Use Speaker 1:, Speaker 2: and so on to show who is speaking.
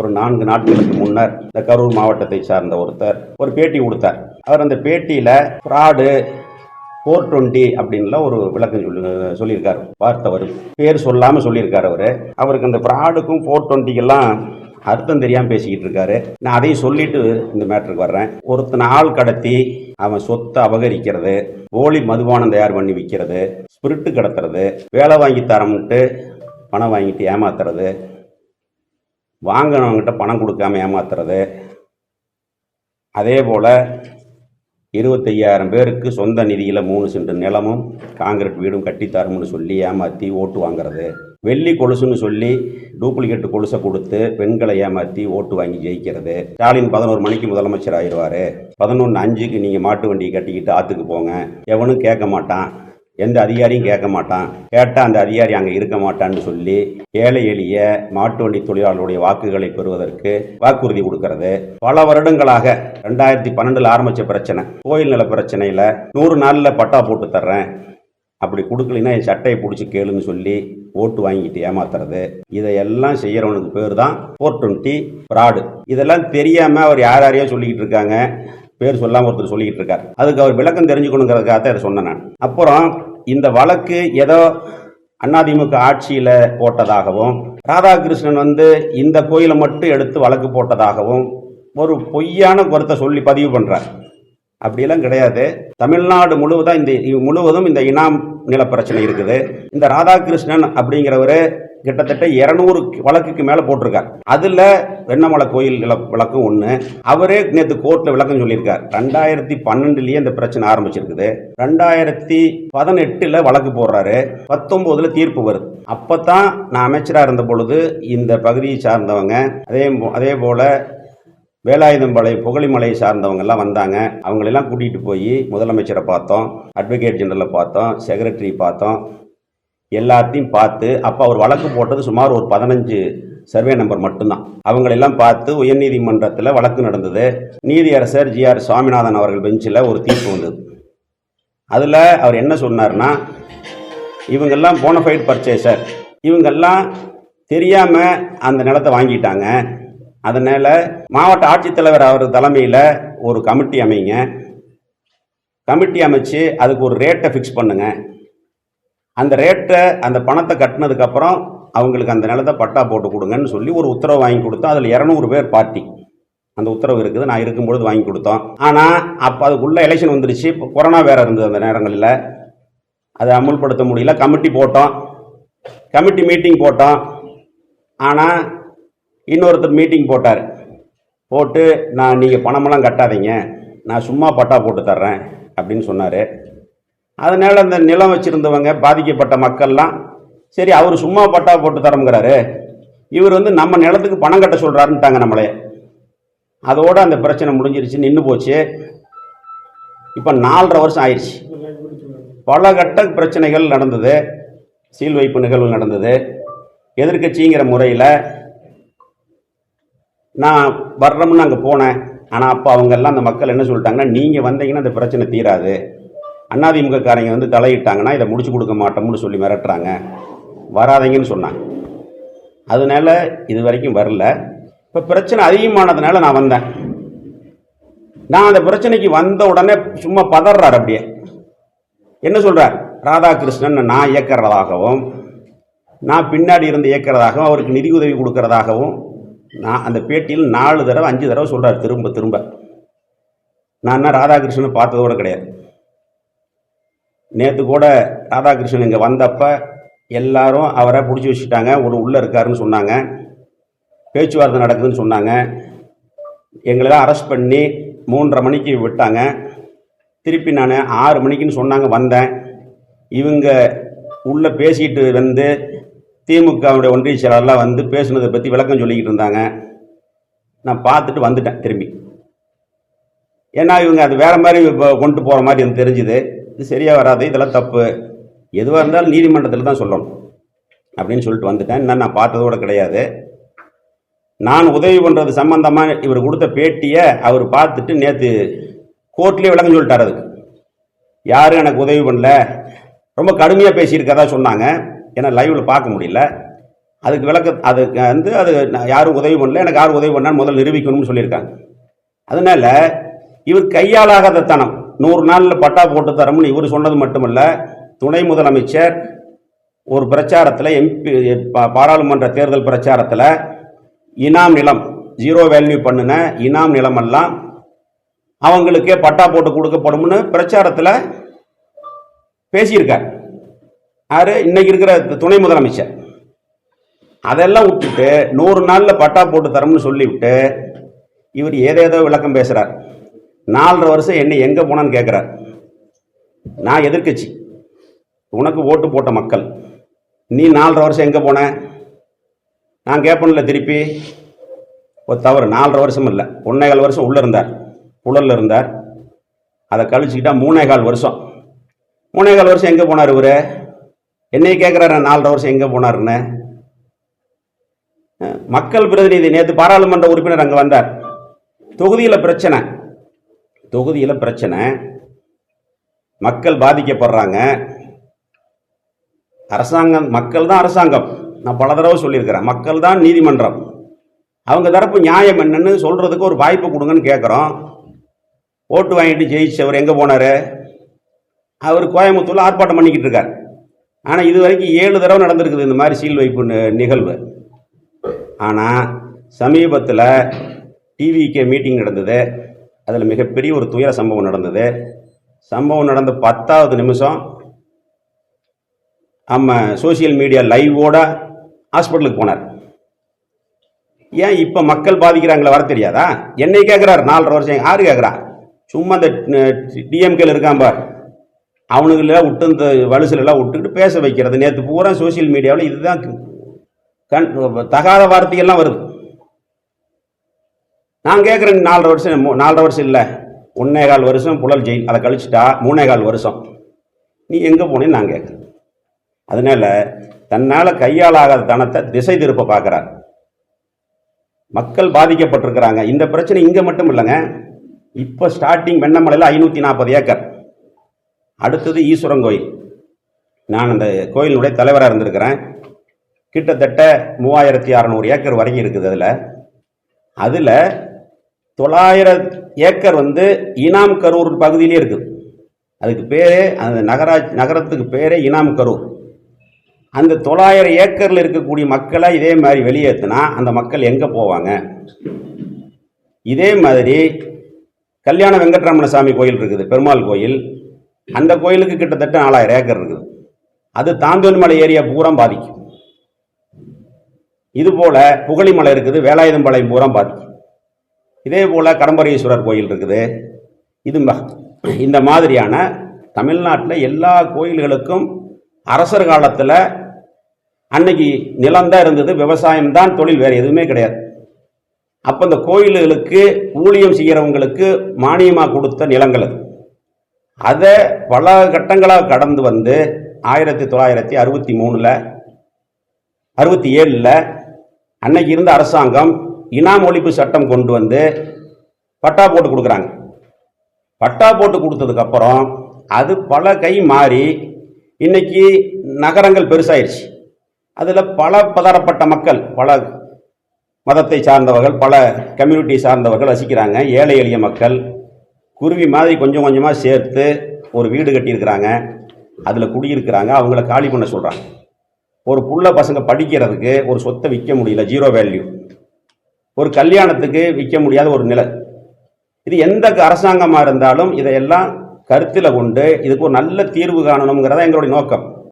Speaker 1: ஒரு நான்கு நாட்களுக்கு முன்னர் இந்த கரூர் மாவட்டத்தை சார்ந்த ஒருத்தர் ஒரு பேட்டி கொடுத்தார். அவர் அந்த பேட்டியில் ஃப்ராடு ஃபோர் டுவெண்ட்டி அப்படின்லாம் ஒரு விளக்கம் சொல்லி சொல்லியிருக்காரு. பார்த்தவர் பேர் சொல்லாமல் சொல்லியிருக்காரு அவர். அவருக்கு அந்த ஃப்ராடுக்கும் ஃபோர் டுவெண்ட்டிக்கெல்லாம் அர்த்தம் தெரியாமல் பேசிக்கிட்டு இருக்காரு. நான் அதையும் சொல்லிட்டு இந்த மேட்டருக்கு வர்றேன். ஒருத்தனை ஆள் கடத்தி அவன் சொத்தை அபகரிக்கிறது போலி மதுபானம் தயார் பண்ணி விற்கிறது ஸ்பிரிட்டு கடத்துறது வேலை வாங்கி தரம்ட்டு பணம் வாங்கிட்டு ஏமாத்துறது வாங்கினவங்ககிட்ட பணம் கொடுக்காம ஏமாத்துறது. அதே போல் இருபத்தையாயிரம் பேருக்கு சொந்த நிதியில் மூணு சென்ட் நிலமும் காங்கிரீட் வீடும் கட்டித்தரம்னு சொல்லி ஏமாற்றி ஓட்டு வாங்குறது. வெள்ளி கொலுசுன்னு சொல்லி டூப்ளிகேட் கொலுசை கொடுத்து பெண்களை ஏமாற்றி ஓட்டு வாங்கி ஜெயிக்கிறது. ஸ்டாலின் பதினோரு மணிக்கு முதலமைச்சர் ஆயிடுவார். பதினொன்று அஞ்சுக்கு நீங்கள் மாட்டு வண்டியை கட்டிக்கிட்டு ஆற்றுக்கு போங்க. எவனும் கேட்க மாட்டான். எந்த அதிகாரியும் கேட்க மாட்டான். கேட்டால் அந்த அதிகாரி அங்கே இருக்க மாட்டான்னு சொல்லி ஏழை எளிய மாட்டு வண்டி தொழிலாளர்களுடைய வாக்குகளை பெறுவதற்கு வாக்குறுதி கொடுக்கறது. பல வருடங்களாக ரெண்டாயிரத்தி பன்னெண்டில் ஆரம்பித்த பிரச்சனை கோயில் நில பிரச்சனையில் நூறு நாளில் பட்டா போட்டு தர்றேன். அப்படி கொடுக்கலைன்னா என் சட்டையை பிடிச்சி கேளுன்னு சொல்லி ஓட்டு வாங்கிட்டு ஏமாத்துறது. இதையெல்லாம் செய்கிறவனுக்கு பேர் தான் ஃபோர் டுவெண்ட்டி ஃப்ராடு இதெல்லாம் தெரியாமல் அவர் யார் யாரையோ சொல்லிக்கிட்டு இருக்காங்க. பேர் சொல்லாமல் ஒருத்தர் சொல்லிக்கிட்டு இருக்கார். அதுக்கு அவர் விளக்கம் தெரிஞ்சுக்கணுங்கிறதுக்காக தான் இதை சொன்னேன் நான். அப்புறம் இந்த வழக்கு ஏதோ அதிமுக ஆட்சியில் போட்டதாகவும் ராதாகிருஷ்ணன் வந்து இந்த கோயிலை மட்டும் எடுத்து வழக்கு போட்டதாகவும் ஒரு பொய்யான கருத்தை சொல்லி பதிவு பண்ணுறார் அப்படிலாம் கிடையாது. தமிழ்நாடு முழுவதும் இந்த முழுவதும் இந்த இனாம் நில பிரச்சனை இருக்குது. இந்த ராதாகிருஷ்ணன் அப்படிங்கிறவர் கிட்டத்தட்ட இரநூறு வழக்குக்கு மேலே போட்டிருக்கார். அதில் வெண்ணமலை கோயில் நில விளக்கம் ஒன்று அவரே நேற்று கோர்ட்டில் விளக்கம் சொல்லியிருக்கார். ரெண்டாயிரத்தி பன்னெண்டுலேயே இந்த பிரச்சனை ஆரம்பிச்சிருக்குது. ரெண்டாயிரத்தி பதினெட்டில் வழக்கு போடுறாரு. பத்தொம்போதில் தீர்ப்பு வருது. அப்போ தான் நான் அமைச்சராக இருந்த பொழுது இந்த பகுதியை சார்ந்தவங்க அதே போ- அதே போல் வேலாயுதம்பாளைய சார்ந்தவங்க எல்லாம் வந்தாங்க. அவங்களெல்லாம் கூட்டிகிட்டு போய் முதலமைச்சரை பார்த்தோம். அட்வொகேட் ஜெனரலை பார்த்தோம். செக்ரட்டரி பார்த்தோம். எல்லாத்தையும் பார்த்து அப்போ அவர் வழக்கு போட்டது சுமார் ஒரு பதினஞ்சு சர்வே நம்பர் மட்டும்தான். அவங்களெல்லாம் பார்த்து உயர்நீதிமன்றத்தில் வழக்கு நடந்தது. நீதியரசர் ஜிஆர் சுவாமிநாதன் அவர்கள் பெஞ்சில் ஒரு தீர்ப்பு வந்தது. அதில் அவர் என்ன சொன்னார்னா இவங்கெல்லாம் போனஃபைட் பர்ச்சேசர் இவங்கெல்லாம் தெரியாமல் அந்த நிலத்தை வாங்கிட்டாங்க. அதனால் மாவட்ட ஆட்சித்தலைவர் அவர் தலைமையில் ஒரு கமிட்டி அமைங்க. கமிட்டி அமைச்சு அதுக்கு ஒரு ரேட்டை ஃபிக்ஸ் பண்ணுங்கள் அந்த ரேட்டை அந்த பணத்தை கட்டினதுக்கப்புறம் அவங்களுக்கு அந்த நிலத்தை பட்டா போட்டு கொடுங்கன்னு சொல்லி ஒரு உத்தரவு வாங்கி கொடுத்தோம் அதில் இரநூறு பேர் பார்ட்டி அந்த உத்தரவு இருக்குது. நான் இருக்கும்பொழுது வாங்கி கொடுத்தோம். ஆனால் அப்போ அதுக்குள்ளே எலெக்ஷன் வந்துருச்சு. இப்போ கொரோனா வேறு இருந்தது அந்த நேரங்களில். அதை அமுல்படுத்த முடியல. கமிட்டி போட்டோம். கமிட்டி மீட்டிங் போட்டோம். ஆனால் இன்னொருத்தர் மீட்டிங் போட்டார். போட்டு நான் நீங்கள் பணமெல்லாம் கட்டாதீங்க. நான் சும்மா பட்டா போட்டு தர்றேன். அப்படின்னு சொன்னார். அதனால் அந்த நிலம் வச்சுருந்தவங்க பாதிக்கப்பட்ட மக்கள்லாம் சரி அவர் சும்மா பட்டா போட்டு தரமுங்கிறாரு. இவர் வந்து நம்ம நிலத்துக்கு பணம் கட்ட சொல்கிறாருன்ட்டாங்க நம்மளே. அதோட அந்த பிரச்சனை முடிஞ்சிருச்சு நின்று போச்சு. இப்போ நாலரை வருஷம் ஆயிடுச்சு பல கட்ட பிரச்சனைகள் நடந்தது. சீல் வைப்பு நிகழ்வு நடந்தது. எதிர்க்கட்சிங்கிற முறையில் நான் வர்றோம்னு அங்கே போனேன். ஆனால் அப்போ அவங்கெல்லாம் அந்த மக்கள் என்ன சொல்லிட்டாங்கன்னா நீங்கள் வந்தீங்கன்னா அந்த பிரச்சனை தீராது. அதிமுக காரங்க வந்து தலையிட்டாங்கன்னா இதை முடிச்சு கொடுக்க மாட்டோம்னு சொல்லி மிரட்டுறாங்க. வராதீங்கன்னு சொன்னாங்க. அதனால இது வரைக்கும் வரல. இப்போ பிரச்சனை அதிகமானதுனால நான் வந்தேன். நான் அந்த பிரச்சனைக்கு வந்த உடனே சும்மா பதறார் அப்படியே. என்ன சொல்கிறார் ராதாகிருஷ்ணன் நான் இயக்கிறதாகவும் நான் பின்னாடி இருந்து இயக்கிறதாகவும் அவருக்கு நிதி உதவி கொடுக்கறதாகவும் நான் அந்த பேட்டியில் நாலு தடவை அஞ்சு தடவை சொல்கிறார் திரும்ப திரும்ப. நான் என்ன ராதாகிருஷ்ணன் பார்த்ததோடு கிடையாது. நேற்று கூட ராதாகிருஷ்ணன் இங்கே வந்தப்போ எல்லாரும் அவரை பிடிச்சி வச்சுட்டாங்க. ஒரு உள்ளே இருக்காருன்னு சொன்னாங்க. பேச்சுவார்த்தை நடக்குதுன்னு சொன்னாங்க. எங்களெல்லாம் அரெஸ்ட் பண்ணி மூன்றரை மணிக்கு விட்டாங்க. திருப்பி நான் ஆறு மணிக்குன்னு சொன்னாங்க வந்தேன். இவங்க உள்ளே பேசிக்கிட்டு வந்து திமுகவுடைய ஒன்றிய செயலாளர்லாம் வந்து பேசுனதை பற்றி விளக்கம் சொல்லிக்கிட்டு இருந்தாங்க. நான் பார்த்துட்டு வந்துட்டேன் திரும்பி. ஏன்னா இவங்க அது வேறு மாதிரி இப்போ கொண்டு போகிற மாதிரி எனக்கு தெரிஞ்சுது. இது சரியாக வராது இதெல்லாம் தப்பு. எதுவாக இருந்தாலும் நீதிமன்றத்தில் தான் சொல்லணும். அப்படின்னு சொல்லிட்டு வந்துட்டேன். இன்னும் நான் பார்த்ததோட கிடையாது. நான் உதவி பண்ணுறது சம்பந்தமாக இவர் கொடுத்த பேட்டியை அவர் பார்த்துட்டு நேற்று கோர்ட்லேயே விளக்கம் சொல்லிட்டார் அதுக்கு. யாரும் எனக்கு உதவி பண்ணல? ரொம்ப கடுமையாக பேசியிருக்கதா சொன்னாங்க. ஏன்னா லைவில் பார்க்க முடியல. அதுக்கு விளக்க அதுக்கு வந்து அது நான் யாரும் உதவி பண்ணல. எனக்கு யாரும் உதவி பண்ணான்னு முதல்ல நிரூபிக்கணும்னு சொல்லியிருக்காங்க. அதனால இவர் கையாளாகாத தனம் நூறு நாளில் பட்டா போட்டு தரோம்னு இவர் சொன்னது மட்டுமல்ல துணை முதலமைச்சர் ஒரு பிரச்சாரத்தில் எம்பி பாராளுமன்ற தேர்தல் பிரச்சாரத்தில் இனாம் நிலம் ஜீரோ வேல்யூ பண்ணின இனாம் நிலமெல்லாம் அவங்களுக்கே பட்டா போட்டு கொடுக்கப்படும்னு பிரச்சாரத்தில் பேசியிருக்கார். யாரு? இன்னைக்கு இருக்கிற துணை முதலமைச்சர். அதெல்லாம் விட்டுட்டு நூறு நாளில் பட்டா போட்டு தரோம்னு சொல்லிவிட்டு இவர் ஏதேதோ விளக்கம் பேசுகிறார் நாலரை வருஷம் என்னை எங்கே போனான்னு கேட்குறார் நான் எதிர்க்கட்சி. உனக்கு ஓட்டு போட்ட மக்கள். நீ நாலரை வருஷம் எங்கே போன? நான் கேட்பேன்ல திருப்பி. ஒரு தவறு. நாலரை வருஷம் இல்லை. ஒன்னேகால் வருஷம் உள்ளே இருந்தார். புழலில் இருந்தார். அதை கழிச்சுக்கிட்டா மூணே கால் வருஷம். மூணே கால் வருஷம் எங்கே போனார் இவர்? என்னை கேட்குறாரு நாலரை வருஷம் எங்கே போனாருன்னு. மக்கள் பிரதிநிதி நேற்று பாராளுமன்ற உறுப்பினர் அங்கே வந்தார். தொகுதியில் பிரச்சனை. தொகுதியில் பிரச்சனை. மக்கள் பாதிக்கப்படுறாங்க. அரசாங்கம் மக்கள் தான் அரசாங்கம். நான் பல தடவை சொல்லியிருக்கிறேன். மக்கள் தான் நீதிமன்றம். அவங்க தரப்பு நியாயம் என்னன்னு சொல்கிறதுக்கு ஒரு வாய்ப்பு கொடுங்கன்னு கேட்குறோம். ஓட்டு வாங்கிட்டு ஜெயிச்சவர் எங்கே போனார்? அவர் கோயம்புத்தூரில் ஆர்ப்பாட்டம் பண்ணிக்கிட்டு இருக்கார். ஆனால் இது வரைக்கும் ஏழு தடவை நடந்திருக்குது இந்த மாதிரி சீல் வைப்பு நிகழ்வு. ஆனால் சமீபத்தில் டிவிகே மீட்டிங் நடந்தது. அதில் மிகப்பெரிய ஒரு துயர சம்பவம் நடந்தது. சம்பவம் நடந்த பத்தாவது நிமிஷம் நம்ம சோஷியல் மீடியா லைவோட ஹாஸ்பிட்டலுக்கு போனார். ஏன் இப்போ மக்கள் பாதிக்கிறாங்களே வர தெரியாதா? என்னை கேட்குறாரு நாலரை வருஷம் யாரு கேட்குறா சும்மா இந்த டிஎம்கேல இருக்கான் பார். அவனுங்களெல்லாம் விட்டு இந்த வலுசுலெல்லாம் விட்டுக்கிட்டு பேச வைக்கிறது. நேற்று பூரா சோஷியல் மீடியாவில் இதுதான் கண் தகாத வார்த்தைகள்லாம் வருது. நான் கேட்குறேன் நாலரை வருஷம் நாலரை வருஷம் இல்லை. ஒன்னே கால் வருஷம் புழல் ஜெயில் அதை கழிச்சிட்டா மூணே கால் வருஷம். நீ எங்கே போனேன்னு நான் கேட்குறேன் அதனால தன்னால் கையாளாகாத தனத்தை திசை திருப்ப பார்க்குறார் மக்கள் பாதிக்கப்பட்டிருக்கிறாங்க. இந்த பிரச்சனை இங்கே மட்டும் இல்லைங்க. இப்போ ஸ்டார்டிங் வெண்ணமலையில் ஐநூற்றி நாற்பது ஏக்கர். அடுத்தது ஈஸ்வரன் கோயில். நான் அந்த கோயிலினுடைய தலைவராக இருந்திருக்கிறேன். கிட்டத்தட்ட மூவாயிரத்தி அறநூறு ஏக்கர் வரைக்கும் இருக்குது அதில். அதில் தொள்ளாயிரம் ஏக்கர் வந்து இனாம் கரூர் பகுதியிலே இருக்குது அதுக்கு பேரே அந்த நகராட்சி நகரத்துக்கு பேரே இனாம் கரூர். அந்த தொள்ளாயிரம் ஏக்கரில் இருக்கக்கூடிய மக்களை இதே மாதிரி வெளியேற்றினா அந்த மக்கள் எங்கே போவாங்க? இதே மாதிரி கல்யாண வெங்கட்ரமண சாமி கோயில் இருக்குது பெருமாள் கோயில். அந்த கோயிலுக்கு கிட்டத்தட்ட நாலாயிரம் ஏக்கர் இருக்குது. அது தாந்தோன்மலை ஏரியா பூரா பாதிக்கும். இதுபோல் புகழிமலை இருக்குது வேலாயுதம்பாளையம் பூரா பாதிக்கும். இதே போல் கடம்பரீஸ்வரர் கோயில் இருக்குது. இது இந்த மாதிரியான தமிழ்நாட்டில் எல்லா கோயில்களுக்கும் அரசர் காலத்தில் அன்னைக்கு நிலம்தான் இருந்தது விவசாயம் தான் தொழில் வேறு எதுவுமே கிடையாது. அப்போ இந்த கோயில்களுக்கு ஊழியம் செய்கிறவங்களுக்கு மானியமாக கொடுத்த நிலங்கள் அது. அதை பல கட்டங்களாக கடந்து வந்து ஆயிரத்தி தொள்ளாயிரத்தி அறுபத்தி மூணில் அறுபத்தி ஏழில் அன்னைக்கு இருந்த அரசாங்கம் இனாம் ஒழிப்பு சட்டம் கொண்டு வந்து பட்டா போட்டு கொடுக்குறாங்க. பட்டா போட்டு கொடுத்ததுக்கப்புறம் அது பல கை மாறி இன்னைக்கு நகரங்கள் பெருசாயிருச்சு. அதில் பல பதரப்பட்ட மக்கள் பல மதத்தை சார்ந்தவர்கள் பல கம்யூனிட்டி சார்ந்தவர்கள் வசிக்கிறாங்க. ஏழை எளிய மக்கள் குருவி மாதிரி கொஞ்சம் கொஞ்சமாக சேர்த்து ஒரு வீடு கட்டியிருக்கிறாங்க. அதில் குடியிருக்கிறாங்க. அவங்கள காலி பண்ண சொல்கிறாங்க ஒரு புள்ள பசங்க படிக்கிறதுக்கு ஒரு சொத்தை விற்க முடியல ஜீரோ வேல்யூ ஒரு கல்யாணத்துக்கு விற்க முடியாத ஒரு நிலை. இது எந்த அரசாங்கமாக இருந்தாலும் இதையெல்லாம் கருத்தில் கொண்டு இதுக்கு ஒரு நல்ல தீர்வு காணணுங்கிறதா எங்களுடைய நோக்கம்.